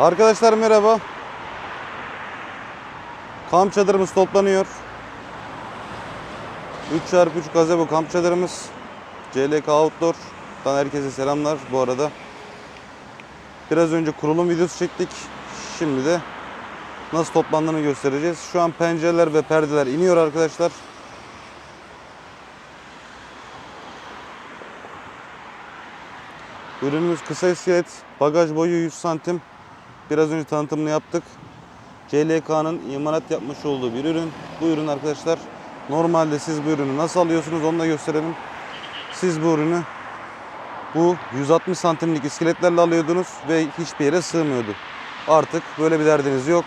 Arkadaşlar merhaba. Kamp çadırımız toplanıyor. 3x3 gazebo kamp çadırımız. CLK Outdoor'dan herkese selamlar bu arada. Biraz önce kurulum videosu çektik. Şimdi de nasıl toplandığını göstereceğiz. Şu an pencereler ve perdeler iniyor arkadaşlar. Ürünümüz kısa iskelet, bagaj boyu 100 santim. Biraz önce tanıtımını yaptık. CLK'nın imalat yapmış olduğu bir ürün. Bu ürün arkadaşlar normalde siz bu ürünü nasıl alıyorsunuz onu da gösterelim. Siz bu ürünü bu 160 santimlik iskeletlerle alıyordunuz ve hiçbir yere sığmıyordu. Artık böyle bir derdiniz yok.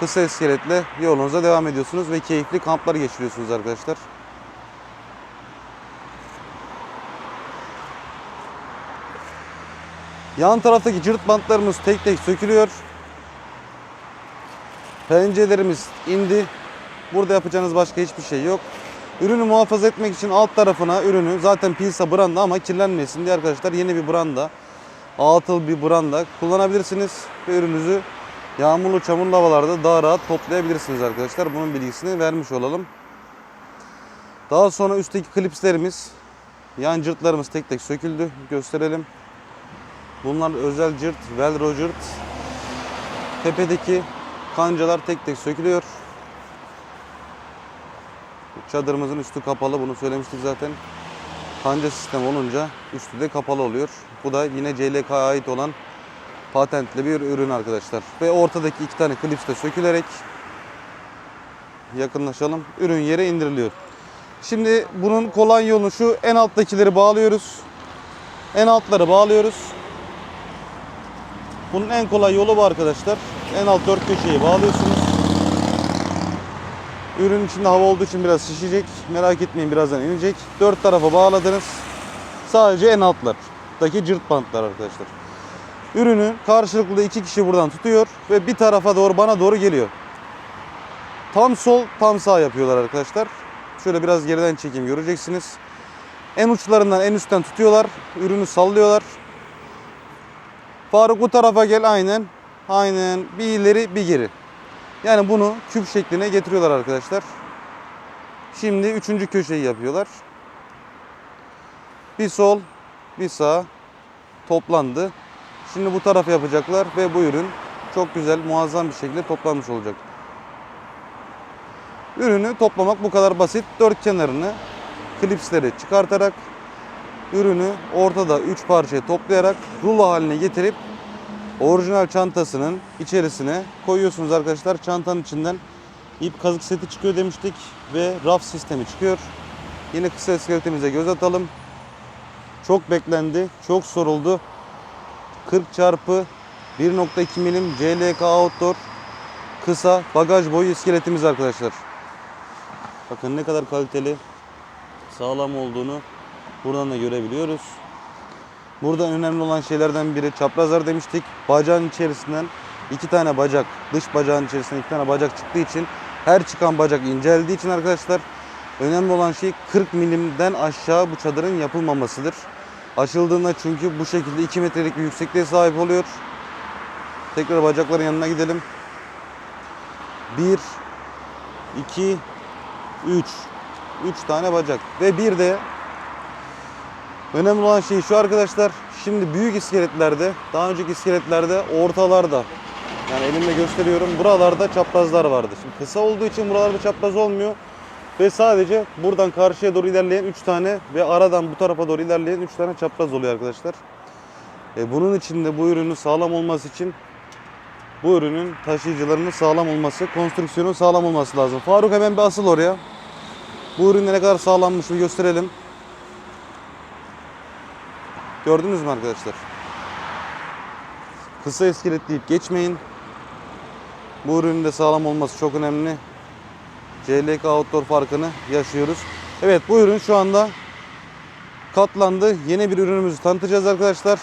Kısa iskeletle yolunuza devam ediyorsunuz ve keyifli kamplar geçiriyorsunuz arkadaşlar. Yan taraftaki cırt bantlarımız tek tek sökülüyor. Pencerelerimiz indi. Burada yapacağınız başka hiçbir şey yok. Ürünü muhafaza etmek için alt tarafına ürünü zaten Pilsa branda ama kirlenmesin diye arkadaşlar yeni bir branda. Atıl bir branda kullanabilirsiniz ve ürününüzü yağmurlu çamurlu havalarda daha rahat toplayabilirsiniz arkadaşlar. Bunun bilgisini vermiş olalım. Daha sonra üstteki klipslerimiz, yan cırtlarımız tek tek söküldü. Gösterelim. Bunlar özel cırt, velcro cırt. Tepedeki kancalar tek tek sökülüyor. Çadırımızın üstü kapalı. Bunu söylemiştik zaten. Kanca sistemi olunca üstü de kapalı oluyor. Bu da yine CLK'ya ait olan patentli bir ürün arkadaşlar. Ve ortadaki iki tane klips de sökülerek yakınlaşalım. Ürün yere indiriliyor. Şimdi bunun kolay yolu şu. En alttakileri bağlıyoruz. En altları bağlıyoruz. Bunun en kolay yolu bu arkadaşlar. En alt dört köşeyi bağlıyorsunuz. Ürün içinde hava olduğu için biraz şişecek. Merak etmeyin birazdan inecek. Dört tarafa bağladınız. Sadece en altlardaki cırt bantlar arkadaşlar. Ürünü karşılıklı iki kişi buradan tutuyor ve bir tarafa doğru bana doğru geliyor. Tam sol tam sağ yapıyorlar arkadaşlar. Şöyle biraz geriden çekeyim göreceksiniz. En uçlarından en üstten tutuyorlar. Ürünü sallıyorlar. Faruk bu tarafa gel aynen. Aynen bir ileri bir geri. Yani bunu küp şekline getiriyorlar arkadaşlar. Şimdi üçüncü köşeyi yapıyorlar. Bir sol, bir sağ toplandı. Şimdi bu tarafa yapacaklar ve bu ürün çok güzel, muazzam bir şekilde toplanmış olacak. Ürünü toplamak bu kadar basit. Dört kenarını klipsleri çıkartarak ürünü ortada üç parçaya toplayarak rulo haline getirip orijinal çantasının içerisine koyuyorsunuz arkadaşlar. Çantanın içinden ip kazık seti çıkıyor demiştik ve raf sistemi çıkıyor. Yine kısa iskeletimize göz atalım. Çok beklendi, çok soruldu. 40 çarpı 1.2 milim CLK Outdoor kısa bagaj boyu iskeletimiz arkadaşlar. Bakın ne kadar kaliteli, sağlam olduğunu buradan da görebiliyoruz. Burada önemli olan şeylerden biri çaprazlar demiştik. Bacağın içerisinden iki tane bacak, dış bacağın içerisinden iki tane bacak çıktığı için her çıkan bacak inceldiği için arkadaşlar önemli olan şey 40 milimden aşağı bu çadırın yapılmamasıdır. Açıldığında çünkü bu şekilde 2 metrelik bir yüksekliğe sahip oluyor. Tekrar bacakların yanına gidelim. 1 2 3 3 tane bacak ve bir de Önemli olan şey şu arkadaşlar. Şimdi büyük iskeletlerde, daha önceki iskeletlerde ortalarda yani elimle gösteriyorum. Buralarda çaprazlar vardı. Şimdi kısa olduğu için buralarda çapraz olmuyor. Ve sadece buradan karşıya doğru ilerleyen 3 tane ve aradan bu tarafa doğru ilerleyen 3 tane çapraz oluyor arkadaşlar. E bunun için de bu ürünün sağlam olması için bu ürünün taşıyıcılarının sağlam olması, konstrüksiyonun sağlam olması lazım. Faruk hemen bir asıl oraya. Bu ürün ne kadar sağlammış bir gösterelim. Gördünüz mü arkadaşlar? Kısa iskeletleyip geçmeyin. Bu ürünün de sağlam olması çok önemli. CLK Outdoor farkını yaşıyoruz. Evet bu ürün şu anda katlandı. Yeni bir ürünümüzü tanıtacağız arkadaşlar.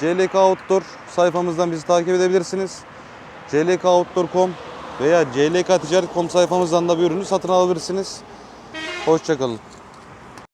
CLK Outdoor sayfamızdan bizi takip edebilirsiniz. clkoutdoor.com veya clkticaret.com sayfamızdan da bir ürünü satın alabilirsiniz. Hoşçakalın.